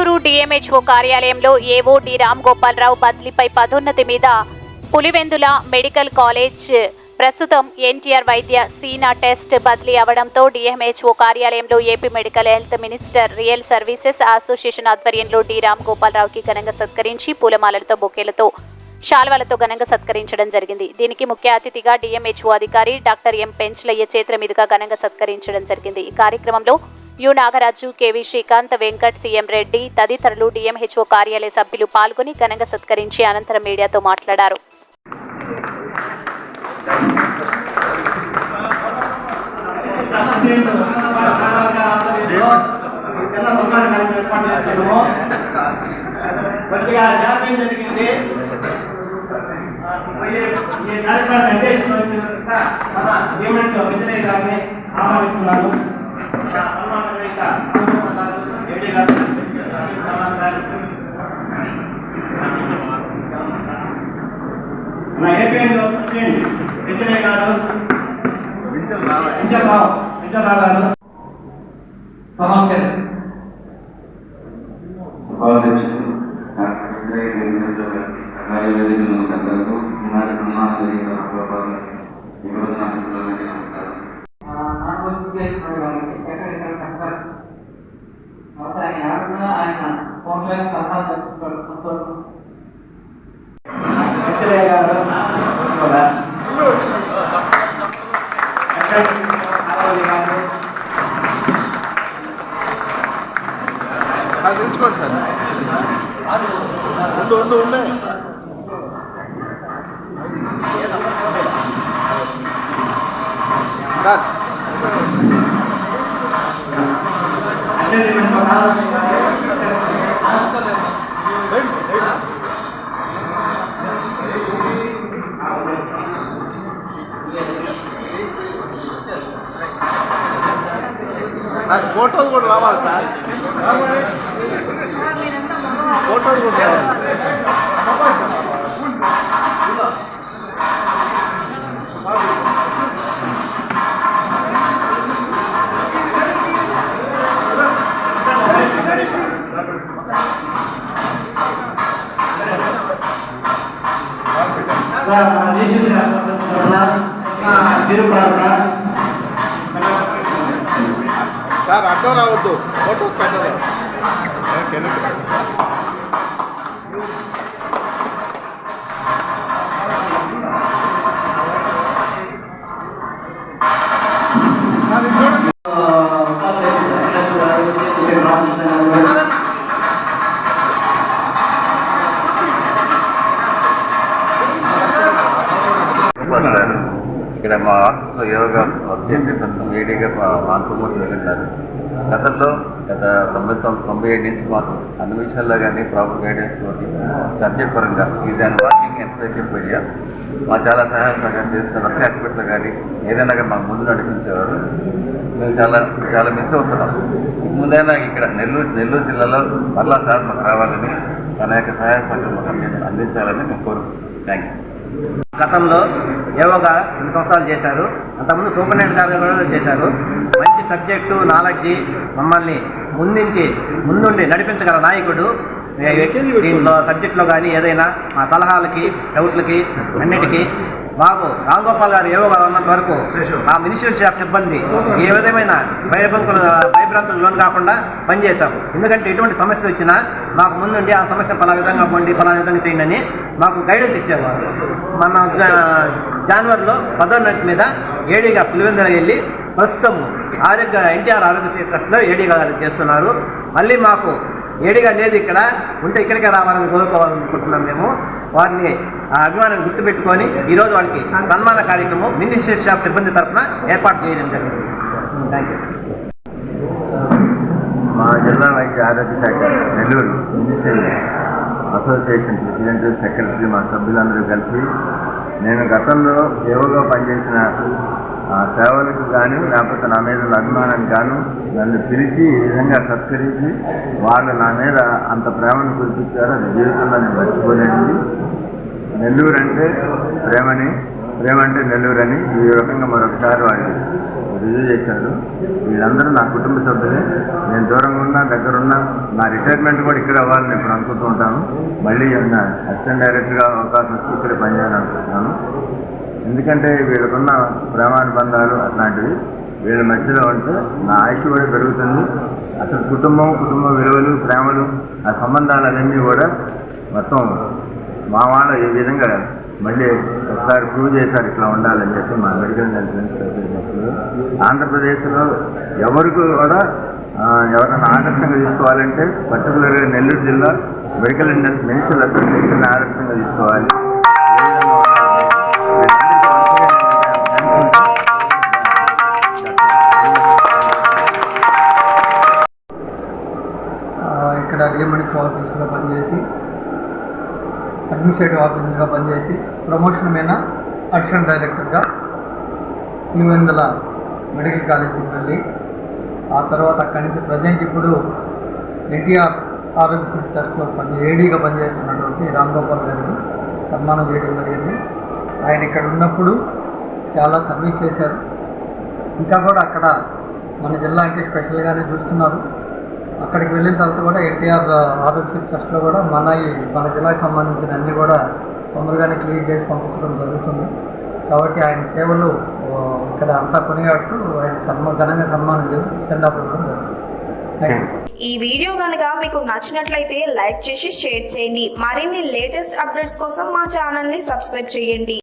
Nellore DMHO కార్యాలయంలో ఏవో D Ram Gopalarao బదిలీపై పదోన్నతి మీద పులివెందుల మెడికల్ కాలేజ్ ప్రస్తుతం ఎన్టీఆర్ వైద్య సీనా టెస్ట్ బదిలీ అవడంతో డిఎంహెచ్ఓ కార్యాలయంలో AP medical health ministerial services association ఆధ్వర్యంలో డి రామ్ గోపాలరావుకి ఘనంగా సత్కరించి పూలమాలలతో బొకేలతో శాల్వాలతో ఘనంగా సత్కరించడం జరిగింది. దీనికి ముఖ్య అతిథిగా డిఎంహెచ్ఓ అధికారి డాక్టర్ ఎం పెంచలయ్య చేతుల మీదుగా ఘనంగా సత్కరించడం జరిగింది. ఈ కార్యక్రమంలో U Nagaraju KV Srikanth Venkat CM Reddy తదితరులు డిఎంహెచ్ఓ కార్యాలయ సభ్యులు పాల్గొని ఘనంగా సత్కరించి అనంతరం మీడియాతో మాట్లాడారు. కొద్దిగా జాప్యం జరిగింది ఈ- కార్యక్రమాన్ని మన పేమెంట్ విజయ్ గారిని ఆహ్వానిస్తున్నాను ఇంకా సన్మాన వేదిక ఏడీ గారు, సన్మాన గారు. మన ఏపీఎన్ ప్రెసిడెంట్ విజయ్ గారు విజయరావు విజయరావు గారు నమస్తే ఉపాధ్యక్షుడు డాక్టర్ విజయ్ వెంకటేశ్వర కార్యవేదిక పెద్దలకు ఈనాటి సన్మాన జరిగిన ప్రభుత్వాలు ఇక్కడ ఉన్న మిత్రులకి నమస్కారం ఆయన ఆడుతున్నా ఆయన ఫోన్లో సలహాలు సంతోషం అది తెలుసుకోండి సార్ ఉండు ఉండు ఉండే సార్ నాకు ఫోటోలు కూడా రావాలి సార్. ఫోటోలు కూడా రావాలి. సార్, మన అడ్డం రావద్దు. ఫోటోస్ కట్టదు కిందకి ఇక్కడ మా ఆఫీస్లో యోగా వర్క్ చేసి ప్రస్తుతం ఏడీగా మా ప్రమోషన్ వెళ్ళినారు గతంలో గత తొంభై తొమ్మిది తొంభై ఏడు నుంచి మాకు అన్ని విషయాల్లో కానీ ప్రాపర్ గైడెన్స్ తోటి సబ్జెక్ట్ పరంగా ఈజ్ అండ్ వాకింగ్ ఎన్సైక్లోపీడియా. మా చాలా సహాయ సహకారం చేస్తున్న వర్క్ హాస్పిటల్ కానీ ఏదైనా కానీ మాకు ముందు నడిపించేవారు. మేము చాలా చాలా మిస్ అవుతున్నాం. ముందైనా ఇక్కడ నెల్లూరు నెల్లూరు జిల్లాలో మరలా సార్ మాకు రావాలని తన యొక్క సహాయ సహకారం అందించాలని మేము కోరుకుంటున్నాం. థ్యాంక్ యూ గతంలో యోగా రెండు సంవత్సరాలు చేశారు. అంతకుముందు సూపరింటెండెంట్ గారు కూడా చేశారు. మంచి సబ్జెక్టు నాలెడ్జి మమ్మల్ని ముందుంచి ముందుండి నడిపించగల నాయకుడు. దీంట్లో సబ్జెక్టులో కానీ ఏదైనా మా సలహాలకి డౌట్లకి అన్నిటికీ మాకు రామ్ గోపాల్ గారు యోగా ఉన్నంత వరకు. ఆ మినిస్ట్రీ స్టాఫ్ సిబ్బంది ఏ విధమైన భయభంకులు భయభ్రాంతులకు లోన్ కాకుండా పనిచేశాం ఎందుకంటే ఎటువంటి సమస్య వచ్చినా మాకు ముందుండి ఆ సమస్య పలా విధంగా పోండి పలా విధంగా చేయండి అని మాకు గైడెన్స్ ఇచ్చేవారు మన జా- జనవరిలో పదోన్నతి మీద ఏడీగా పులివెందర వెళ్ళి ప్రస్తుతం ఆరోగ్య ఎన్టీఆర్ ఆరోగ్యశ్రీ ట్రస్ట్లో ఏడీగా చేస్తున్నారు. మళ్ళీ మాకు ఏడిగా లేదు ఇక్కడ. ఉంటే ఇక్కడికే రావాలని కోరుకోవాలనుకుంటున్నాం మేము. వారిని ఆ అభిమానం గుర్తుపెట్టుకొని ఈరోజు వారికి సన్మాన కార్యక్రమం మినిస్ట్రేషన్ స్టాఫ్ సిబ్బంది తరఫున ఏర్పాటు చేయడం జరిగింది. థ్యాంక్ యూ మా జిల్లా వైద్య ఆరోగ్య శాఖ నెల్లూరు ఇండిషియల్ అసోసియేషన్ ప్రెసిడెంట్ సెక్రటరీ మా సభ్యులందరూ కలిసి నేను గతంలో యోగా పనిచేసిన సేవలకు కానీ లేకపోతే నా మీద అభిమానానికి గాను నన్ను పిలిచి ఈ విధంగా సత్కరించి వాళ్ళు నా మీద అంత ప్రేమను కురిపించారు అది జీవితంలో నేను మర్చిపోలేనిది. నెల్లూరు అంటే ప్రేమని ప్రేమ అంటే నెల్లూరు అని ఈ రకంగా మరొకసారి వాళ్ళు రివ్యూ చేశారు వీళ్ళందరూ నా కుటుంబ సభ్యులే. నేను దూరంగా ఉన్నా దగ్గరున్నా నా రిటైర్మెంట్ కూడా ఇక్కడ అవ్వాలని ఇప్పుడు అనుకుంటూ ఉంటాను. మళ్ళీ అసిస్టెంట్ డైరెక్టర్గా అవకాశం వస్తే ఇక్కడ పనిచేయాలనుకుంటున్నాను ఎందుకంటే వీళ్ళకున్న ప్రేమానుబంధాలు అట్లాంటివి వీళ్ళ మధ్యలో ఉంటే నా ఆయుష్ కూడా పెరుగుతుంది. అసలు కుటుంబం కుటుంబ విలువలు ప్రేమలు ఆ సంబంధాలన్నీ కూడా మొత్తం మా వాళ్ళు ఈ విధంగా మళ్ళీ ఒకసారి ప్రూవ్ చేశారు ఇట్లా ఉండాలని చెప్పి మా మెడికల్ అండ్ అసోసియేషన్లో ఆంధ్రప్రదేశ్లో ఎవరికి కూడా ఎవరైనా ఆదర్శంగా తీసుకోవాలంటే పర్టికులర్గా నెల్లూరు జిల్లా medical and health minister association ఆదర్శంగా తీసుకోవాలి. ఇక్కడ ఆఫీసర్గా పనిచేసి అడ్మినిస్ట్రేటివ్ ఆఫీసర్గా పనిచేసి ప్రమోషన్ మీద అడిషనల్ డైరెక్టర్గా పులివెందుల మెడికల్ కాలేజీకి వెళ్ళి ఆ తర్వాత అక్కడి నుంచి ప్రజెంట్ ఇప్పుడు ఎన్టీఆర్ ఆరోగ్యశ్రీ ట్రస్ట్లో పని ఏడీగా పనిచేస్తున్నటువంటి రామ్ గోపాల్ గారికి సన్మానం చేయడం జరిగింది. ఆయన ఇక్కడ ఉన్నప్పుడు చాలా సర్వీస్ చేశారు. ఇంకా కూడా అక్కడ మన జిల్లా అంటే స్పెషల్గానే చూస్తున్నారు. అక్కడికి వెళ్ళిన తర్వాత కూడా ఎన్టీఆర్ ఆరోగ్యశ్రీ ట్రస్ట్లో కూడా మన ఈ మన జిల్లాకు సంబంధించిన అన్నీ కూడా తొందరగానే క్లియర్ చేసి పంపించడం జరుగుతుంది. కాబట్టి ఆయన సేవలు ఇక్కడ అంతా కొనియాడుతూ ఆయన సన్మా ఘనంగా సన్మానం చేసి సెండ్ ఆఫ్ ఇవ్వడం జరుగుతుంది. ఈ వీడియో కనుక మీకు నచ్చినట్లయితే లైక్ చేసి షేర్ చేయండి. మరిన్ని లేటెస్ట్ అప్డేట్స్ కోసం మా ఛానల్ని సబ్స్క్రైబ్ చేయండి.